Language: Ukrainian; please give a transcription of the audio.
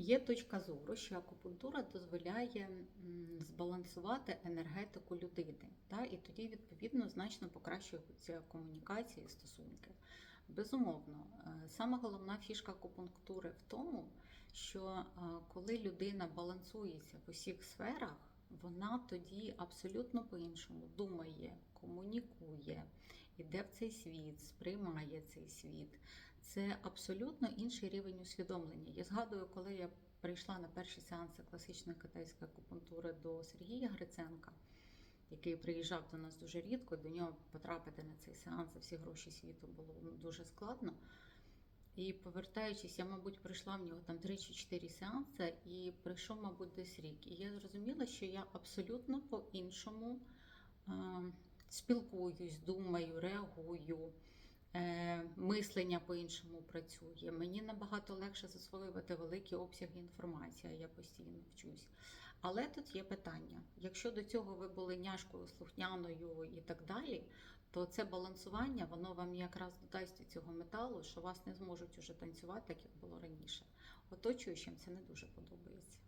Є точка зору, що акупунктура дозволяє збалансувати енергетику людини, та, і тоді, відповідно, значно покращуються комунікації і стосунки. Безумовно, е, саме головна фішка акупунктури в тому, що е, коли людина балансується в усіх сферах, вона тоді абсолютно по-іншому думає, комунікує, іде в цей світ, сприймає цей світ. Це абсолютно інший рівень усвідомлення. Я згадую, коли я прийшла на перші сеанси класичної китайської акупунктури до Сергія Гриценка, який приїжджав до нас дуже рідко, до нього потрапити на цей сеанс за всі гроші світу було ну, дуже складно. І повертаючись, я, мабуть, пройшла в нього там 3 чи 4 сеанси, і пройшов, мабуть, десь рік. І я зрозуміла, що я абсолютно по-іншому е, спілкуюсь, думаю, реагую. Е, мислення по-іншому працює. Мені набагато легше засвоювати великі обсяги інформації, я постійно вчусь. Але тут є питання: якщо до цього ви були няшкою, слухняною і так далі, то це балансування воно вам якраз додасть цього металу, що вас не зможуть уже танцювати, як було раніше. Оточуючим це не дуже подобається.